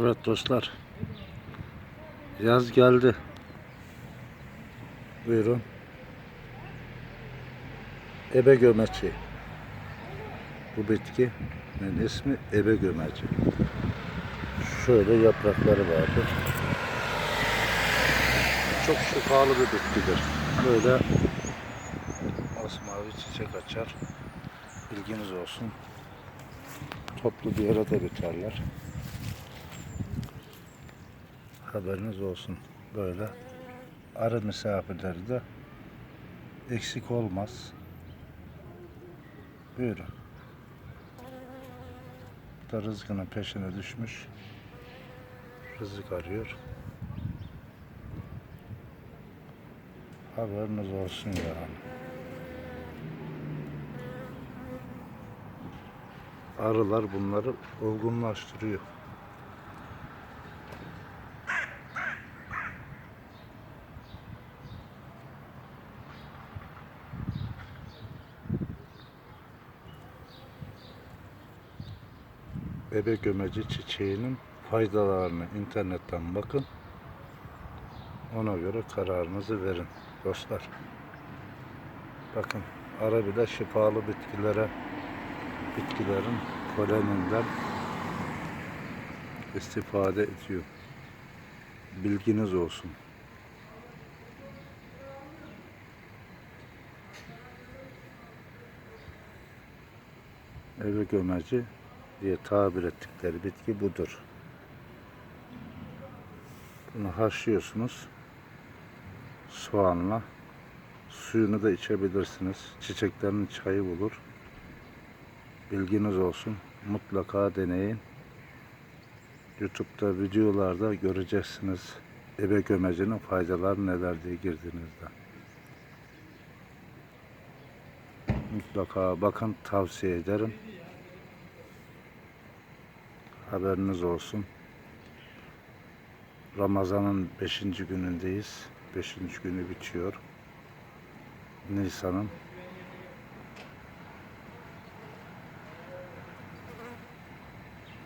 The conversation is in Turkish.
Evet dostlar. Yaz geldi. Buyurun. Ebe gömeci. Bu bitkinin ismi ebe gömeci. Şöyle yaprakları vardır. Çok şifalı bir bitkidir. Böyle masmavi çiçek açar. Bilginiz olsun. Toplu bir de biterler. Haberiniz olsun. Böyle arı misafirleri de eksik olmaz. Buyurun. Bu Da rızkının peşine düşmüş. Rızık arıyor. Haberiniz olsun yani. Arılar bunları olgunlaştırıyor. Bebe gömeci çiçeğinin faydalarını internetten bakın. Ona göre kararınızı verin dostlar. Bakın ara bile şifalı bitkilere bitkilerin poleninden istifade ediyor. Bilginiz olsun. Eve gömeci diye tabir ettikleri bitki budur. Bunu haşlıyorsunuz. Soğanla. Suyunu da içebilirsiniz. Çiçeklerin çayı bulur. Bilginiz olsun. Mutlaka deneyin. YouTube'da videolarda göreceksiniz. Ebe gömecinin faydaları neler diye girdiğinizde. Mutlaka bakın tavsiye ederim. Haberiniz olsun. Ramazan'ın 5. günündeyiz. 5. günü bitiyor. Nisan'ın